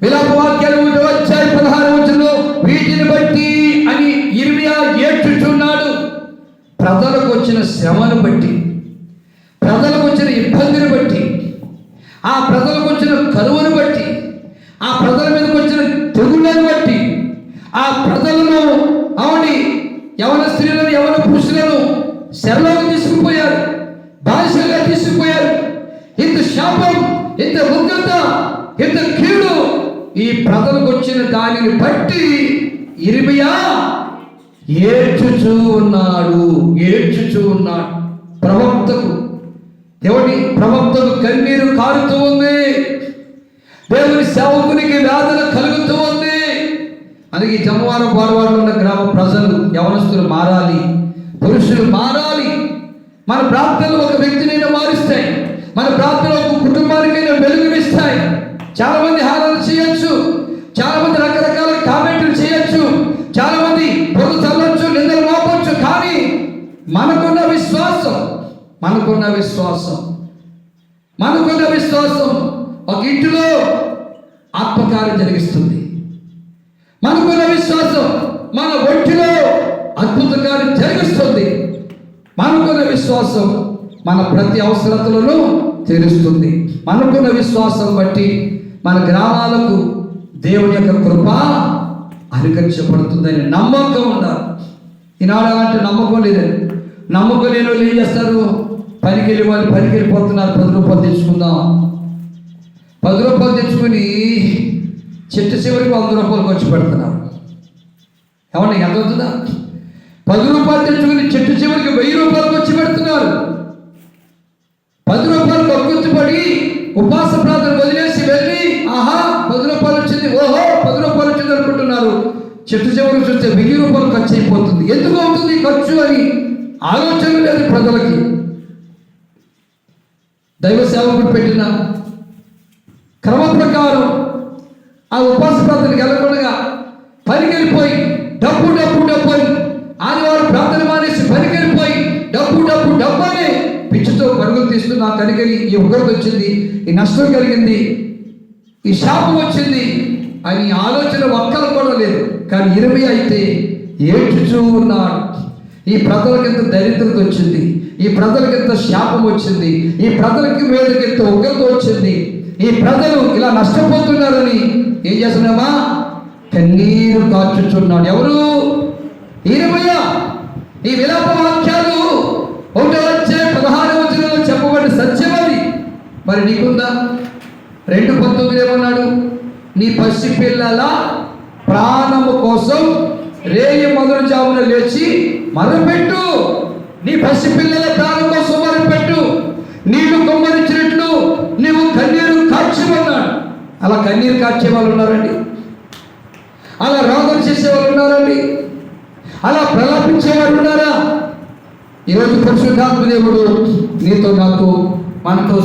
విలాప వాక్యాలు వచ్చాయి పదహారు వచ్చులు వీటిని బట్టి అని ఇర్మియా ఏడ్చుచున్నాడు. ప్రజలకు వచ్చిన శ్రమను బట్టి ప్రజలకు వచ్చిన ఇబ్బందిని బట్టి ఆ ప్రజలకు వచ్చిన కరువును బట్టి ఆ ప్రజల మీదకి వచ్చిన తెగుళ్ళను బట్టి ఆ ప్రజలను అవని యవన స్త్రీలను యవన పురుషులను శరలోకి తీసుకుపోయారు బానిసలుగా తీసుకుపోయారు. ఇంత శాపం ఇంత ఉగ్రత ఇంత కీడు ఈ ప్రజలకు వచ్చిన దానిని బట్టి ఇరిమియా ఏడ్చుచూ ఉన్నాడు ఏడ్చుచూ ఉన్నాడు. ప్రవక్తకు దేవుని ప్రవక్తకు కన్నీరు కారుతూ ఉంది. దేవుని సేవకునికి వేదన కలుగుతూ ఉంది. అందుకే ఈ జమ్మవారం గోడవాడలో ఉన్న గ్రామ ప్రజలు యవనస్తులు మారాలి పురుషులు మారాలి. మన ప్రార్థనలు ఒక వ్యక్తినైనా మారుస్తాయి. మన ప్రార్థనలు ఒక కుటుంబానికైనా చాలా మంది హారాలు చేయొచ్చు. చాలా మంది రకరకాల కామెంట్లు చేయొచ్చు. చాలా మంది పొరుగు చల్లొచ్చు నిందలు మోపొచ్చు కానీ మనకున్న విశ్వాసం మనకున్న విశ్వాసం మనకున్న విశ్వాసం ఒక ఇంటిలో ఆత్మకార్యం జరిగిస్తుంది. మనకున్న విశ్వాసం మన ఒంటిలో అద్భుత కార్యం జరిగిస్తుంది. మనకున్న విశ్వాసం మన ప్రతి అవసరతలను తీరుస్తుంది. మనకున్న విశ్వాసం బట్టి మన గ్రామాలకు దేవుని యొక్క కృప అనుకరించబడుతుందని నమ్మకం ఉండాలి. ఈనాడు అలాంటి నమ్మకం లేదండి. నమ్మకం లేని వాళ్ళు ఏం చేస్తారు? పనికి వెళ్ళి వాళ్ళు పనికి వెళ్ళిపోతున్నారు పది రూపాయలు తెచ్చుకుందాం. పది రూపాయలు తెచ్చుకుని చెట్టు చివరికి వంద రూపాయలు ఖర్చు పెడుతున్నారు. ఏమన్నా ఎంత అవుతుందా? పది రూపాయలు తెచ్చుకుని చెట్టు చివరికి వెయ్యి రూపాయలు ఖర్చు పెడుతున్నారు. పది రూపాయలు పడి ఉపాస ప్రార్థన వదిలే చెట్టు చివరికి చూస్తే వెయ్యి రూపాయలు ఖర్చు అయిపోతుంది. ఎందుకు అవుతుంది ఖర్చు అని ఆలోచన లేదు ప్రజలకి. దైవ సేవకుడు పెట్టిన క్రమ ప్రకారం ఆ ఉపాస ప్రార్థనకి వెళ్ళకుండా పరిగెళ్ళిపోయి డబ్బు డబ్బు డబ్బు అని ఆదివారం ప్రార్థన మానేసి పరిగెళ్ళిపోయి డబ్బు డబ్బు డబ్బు అని పిచ్చితో పరుగులు తీస్తూ నాకు కనికరి ఈ ఉగ్రత వచ్చింది ఈ నష్టం కలిగింది ఈ శాపం వచ్చింది అని ఆలోచన ఒక్కలు కూడా లేదు కానీ ఇరవై అయితే ఏడ్చుచూ ఉన్నాడు. ఈ ప్రజలకి ఎంత దరిద్రత వచ్చింది. ఈ ప్రజలకి ఎంత శాపం వచ్చింది. ఈ ప్రజలకి మీదకి ఎంత ఉగ్రత వచ్చింది. ఈ ప్రజలు ఇలా నష్టపోతున్నారని ఏం చేస్తున్నామా? కన్నీరు కాచుచున్నాడు. ఎవరు? ఇరవయ ఈ విలాప వాక్యాలు ఒకటో వచ్చే పదహారు వచనంలో చెప్పబడి సత్యమది. మరి నీకుందా? రెండు పంతొమ్మిది ఏమన్నాడు? నీ పసి పిల్లల ప్రాణము కోసం రేయి మొదలు జామున లేచి మరపెట్టు. నీ పసి పిల్లల ప్రాణం కోసం మరపెట్టు. నీళ్ళు కొమ్మరించినట్లు నీవు కన్నీరు కార్చమన్నాడు అలా కన్నీరు కాచే వాళ్ళు ఉన్నారండి అలా రోదన చేసే వాళ్ళు ఉన్నారండి అలా ప్రలాపించే వాళ్ళు ఉన్నారా ఈరోజు పరిశుద్ధాత్మ దేవుడు నీతో నాతో మనతో